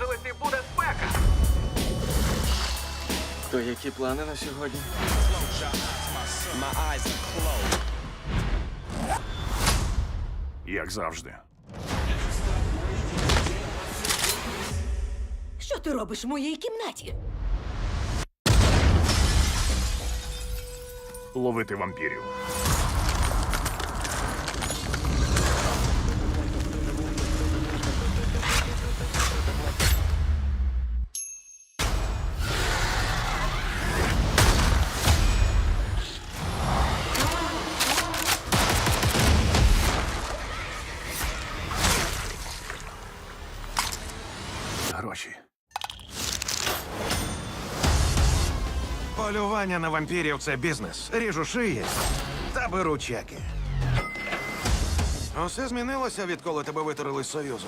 вулиці буде спека. То які плани на сьогодні? Як завжди. Що ти робиш в моїй кімнаті? Ловити вампірів. Гроші. Полювання на вампірів це бізнес. Ріжу шиї та беру чеки. Усе змінилося, відколи тебе витурили з Союзу.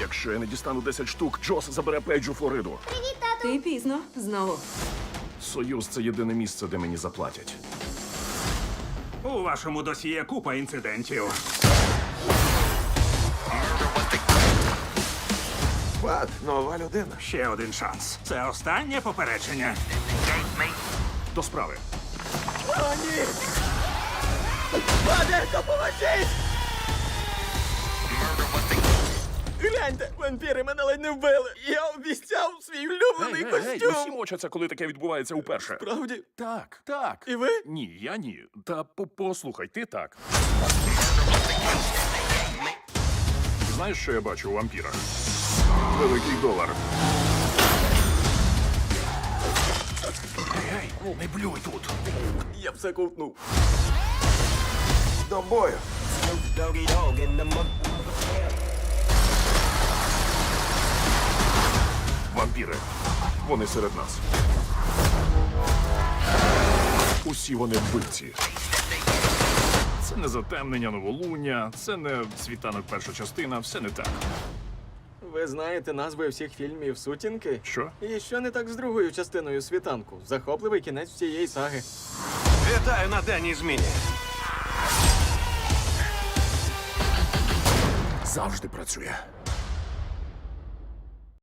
Якщо я не дістану 10 штук, Джос забере Пейдж у Флориду. Ти пізно знову. Союз це єдине місце, де мені заплатять. У вашому досьє купа інцидентів. Пат, нова людина. Ще один шанс. Це останнє попередження. До справи. Гляньте, вампіри мене ледь не вбили. Я обіцяв свій улюблений Гей, гей, гей, костюм. усі мочаться, коли таке відбувається уперше. Правді? Так, так. І ви? Ні, я ні. Та по- послухай, ти так. Знаєш, що я бачу у вампірах? Великий долар. Гей, не блюй тут. Я все ковтнув. До бою. Вампіри. Вони серед нас. Усі вони вбивці. Це не затемнення новолуння, це не світанок перша частина, все не так. Ви знаєте назви всіх фільмів сутінки? Що? І що не так з другою частиною світанку? Захопливий кінець всієї саги. Вітаю на денній зміні. Завжди працює.